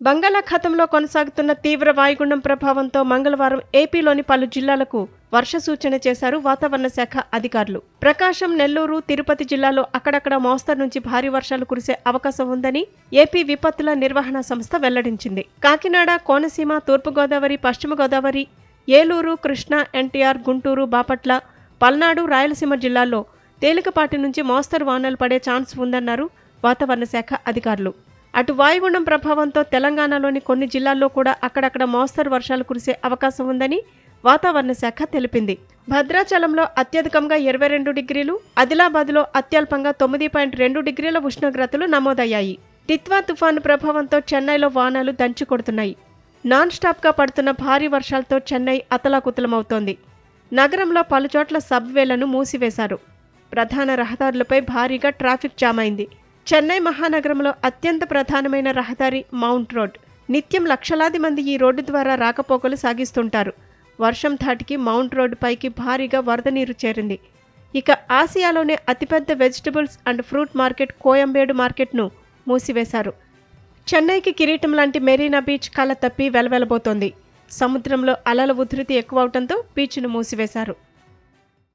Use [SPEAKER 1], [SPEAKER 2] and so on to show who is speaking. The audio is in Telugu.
[SPEAKER 1] బంగాళాఖాతంలో కొనసాగుతున్న తీవ్ర వాయుగుండం ప్రభావంతో మంగళవారం ఏపీలోని పలు జిల్లాలకు వర్ష సూచన చేశారు వాతావరణ శాఖ అధికారులు. ప్రకాశం నెల్లూరు తిరుపతి జిల్లాలో అక్కడక్కడ మోస్తరు నుంచి భారీ వర్షాలు కురిసే అవకాశం ఉందని ఏపీ విపత్తుల నిర్వహణ సంస్థ వెల్లడించింది. కాకినాడ కోనసీమ తూర్పుగోదావరి పశ్చిమ గోదావరి ఏలూరు కృష్ణా ఎన్టీఆర్ గుంటూరు బాపట్ల పల్నాడు రాయలసీమ జిల్లాల్లో తేలికపాటి నుంచి మోస్తరు వానలు పడే ఛాన్స్ ఉందన్నారు వాతావరణ శాఖ అధికారులు. అటు వాయుగుండం ప్రభావంతో తెలంగాణలోని కొన్ని జిల్లాల్లో కూడా అక్కడక్కడ మోస్తరు వర్షాలు కురిసే అవకాశం ఉందని వాతావరణ శాఖ తెలిపింది. భద్రాచలంలో అత్యధికంగా ఇరవై రెండు డిగ్రీలు ఆదిలాబాద్లో అత్యల్పంగా తొమ్మిది పాయింట్ రెండు డిగ్రీల ఉష్ణోగ్రతలు నమోదయ్యాయి. తిత్వా తుఫాను ప్రభావంతో చెన్నైలో వానాలు దంచి కొడుతున్నాయి నాన్ స్టాప్గా పడుతున్న భారీ వర్షాలతో చెన్నై అతలాకుతలమవుతోంది. నగరంలో పలుచోట్ల సబ్వేలను మూసివేశారు. ప్రధాన రహదారులపై భారీగా ట్రాఫిక్ జామ్ అయింది. చెన్నై మహానగరంలో అత్యంత ప్రధానమైన రహదారి మౌంట్ రోడ్. నిత్యం లక్షలాది మంది ఈ రోడ్డు ద్వారా రాకపోకలు సాగిస్తుంటారు. వర్షం ధాటికి మౌంట్ రోడ్డు పైకి భారీగా వరద నీరు చేరింది. ఇక ఆసియాలోనే అతిపెద్ద vegetables and fruit market Koyambedu మార్కెట్ను మూసివేశారు. చెన్నైకి కిరీటం లాంటి మెరీనా బీచ్ కళ్ళ తప్పి వెలవెలబోతోంది. సముద్రంలో అలల ఉధృతి ఎక్కువ అవటంతో బీచ్ను మూసివేశారు.